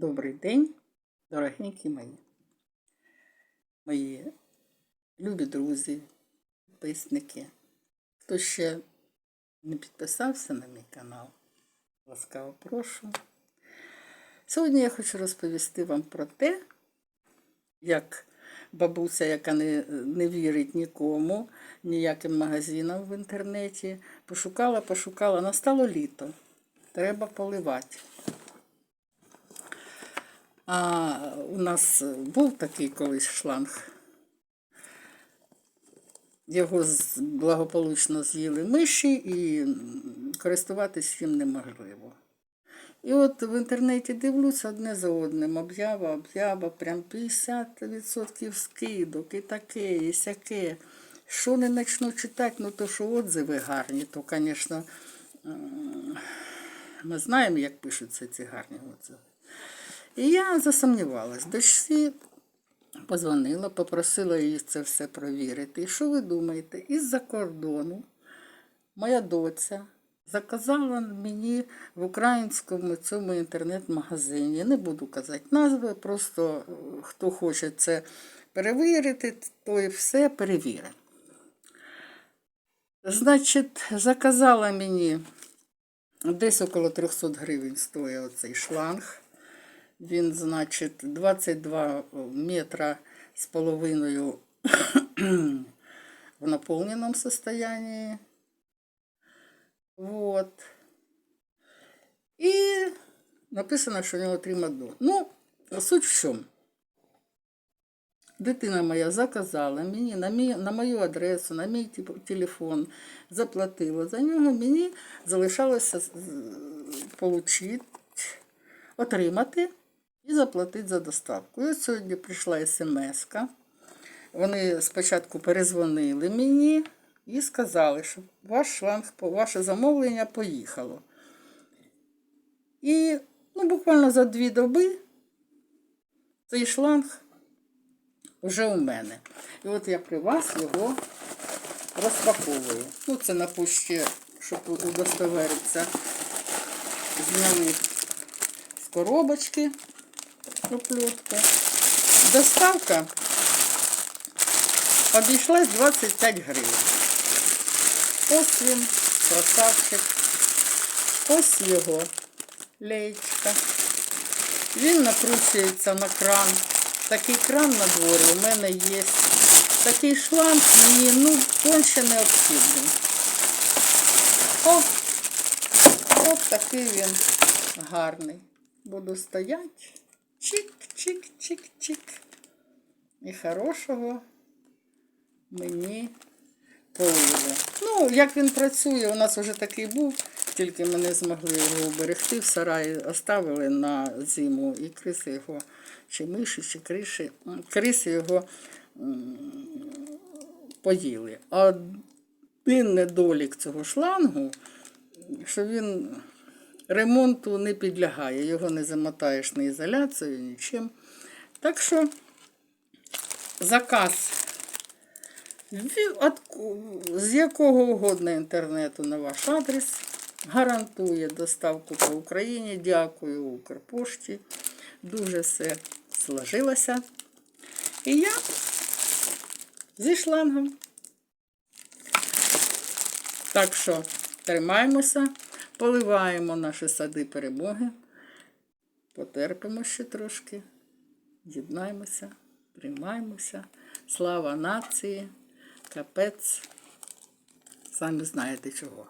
Добрий день, дорогенькі мої. Мої любі друзі, підписники. Хто ще не підписався на мій канал, ласкаво прошу. Сьогодні я хочу розповісти вам про те, як бабуся, яка не, не вірить нікому, ніяким магазинам в інтернеті, пошукала, пошукала, настало літо. Треба поливати. А у нас був такий колись шланг. Його благополучно з'їли миші і користуватись їм неможливо. І от в інтернеті дивлюся одне за одним. Об'ява, об'ява, прям 50% скидок і таке, і сяке. Що не почну читати, ну то що отзиви гарні, то, звісно, ми знаємо, як пишуться ці гарні отзиви. І я засумнівалась. Дочці позвонила, попросила її це все провірити. І що ви думаєте? Із-за кордону моя доця заказала мені в українському цьому інтернет-магазині. Не буду казати назви, просто е, хто хоче це перевірити, той все перевірить. Значить, заказала мені десь около 300 гривень стоїть оцей шланг. Він, значить, 22 метра з половиною в наполненном состоянии. Вот. І написано, що у нього 3 мадо. Ну, суть в чому? Дитина моя заказала мені на, мій, на мою адресу, на мій телефон, заплатила за нього. Мені залишалося отримати і заплатити за доставку. І от сьогодні прийшла смс. Вони спочатку перезвонили мені і сказали, що ваш шланг, ваше замовлення поїхало. І ну, буквально за дві доби цей шланг вже у мене. І от я при вас його розпаковую. Ну, це на пущі, щоб удостоверитися. Зняли з коробочки оплетку. Доставка обійшлась 25 гривень. Ось він, красавчик. Ось його леєчка. Він накручується на кран. Такий кран на дворі у мене є. Такий шланг мені ну, конче необхідний. О, от такий він гарний. Буду стояти. Чик-чик-чик-чик. І хорошого мені поливу. Ну, як він працює, у нас вже такий був, тільки ми не змогли його уберегти. В сараї оставили на зиму, і криси його, чи миші, чи криші, криси його поїли. Один недолік цього шлангу, що він ремонту не підлягає, його не замотаєш ні ізоляцією, нічим. Так що заказ з якого угодно інтернету на ваш адрес гарантує доставку по Україні. Дякую Укрпошті. Дуже все сложилося. І я зі шлангом. Так що тримаємося, поливаємо наші сади перемоги, потерпимо ще трошки, з'єднаємося, приймаємося. Слава нації, капець. Самі знаєте чого.